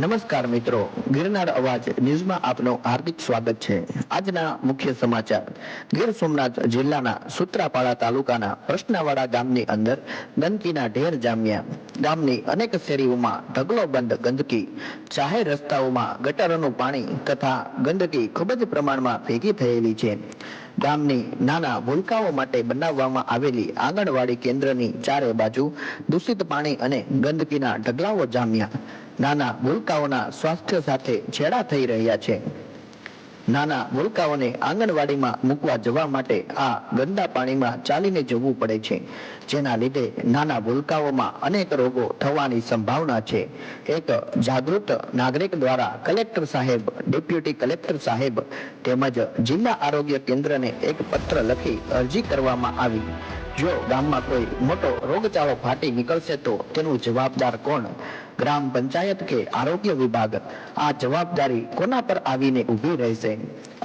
નમસ્કાર મિત્રો, ગિરનાર અવાજ ન્યૂઝમાં આપનું હાર્દિક સ્વાગત છે. આજના મુખ્ય સમાચાર. ગીર સોમનાથ જિલ્લાના સુત્રાપાડા તાલુકાના પ્રશ્નાવાડા ગામની અંદર ગંદકીના ઢેર જામ્યા. ગામની અનેક શેરીઓમાં ઢગલો બંધ, ગંદકી. જાહેર રસ્તાઓમાં ગટરનું પાણી તથા ગંદકી ખૂબ જ પ્રમાણમાં ભેગી થયેલી છે. ગામની નાના ભૂલકાઓ માટે બનાવવામાં આવેલી આંગણવાડી કેન્દ્રની ચારે બાજુ દૂષિત પાણી અને ગંદકીના ઢગલાઓ જામ્યા. નાના ભૂલકાઓના સ્વાસ્થ્ય સાથે છેડા થઈ રહ્યા છે. નાના મુલકાઓને આંગણવાડીમાં મૂકવા જવા માટે આ ગંદા પાણીમાં ચાલીને જવું પડે છે. જેના લીધે નાના ભૂલકાઓમાં અનેક રોગો થવાની સંભાવના છે. એક જાગૃત નાગરિક દ્વારા કલેક્ટર સાહેબ, ડેપ્યુટી કલેક્ટર સાહેબ તેમજ જિલ્લા આરોગ્ય કેન્દ્રને એક પત્ર લખી અરજી કરવામાં આવી. જો ગામમાં કોઈ મોટો રોગચાળો ફાટી નીકળશે તો તેનું જવાબદાર કોણ? ગ્રામ પંચાયત કે આરોગ્ય વિભાગ આ જવાબદારી કોના પર આવીને ઊભી રહેશે?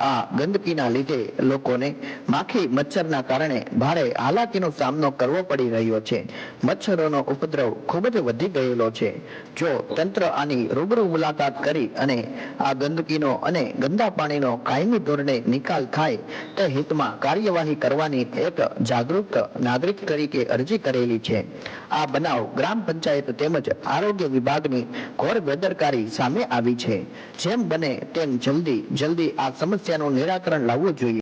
આ ગંદકીના લીધે લોકોને માખી મચ્છરના કારણે ભારે હાલાકીનો સામનો કરવો પડી રહ્યો છે. મચ્છરોનો ઉપદ્રવ ખૂબ જ વધી ગયેલો છે. જો તંત્ર આની રૂબરૂ મુલાકાત કરી અને આ ગંદકીનો અને ગંદા પાણીનો કાયમી ધોરણે નિકાલ થાય, તે હિતમાં કાર્યવાહી કરવાની એક જાગૃત નાગરિક તરીકે અરજી કરેલી છે. આ બનાવ ગ્રામ પંચાયત તેમજ આરોગ્ય વિભાગની ઘોર બેદરકારી સામે આવી છે. જેમ બને તેમ જલ્દી જલ્દી આ સમસ્યાનું નિરાકરણ લાવવું જોઈએ.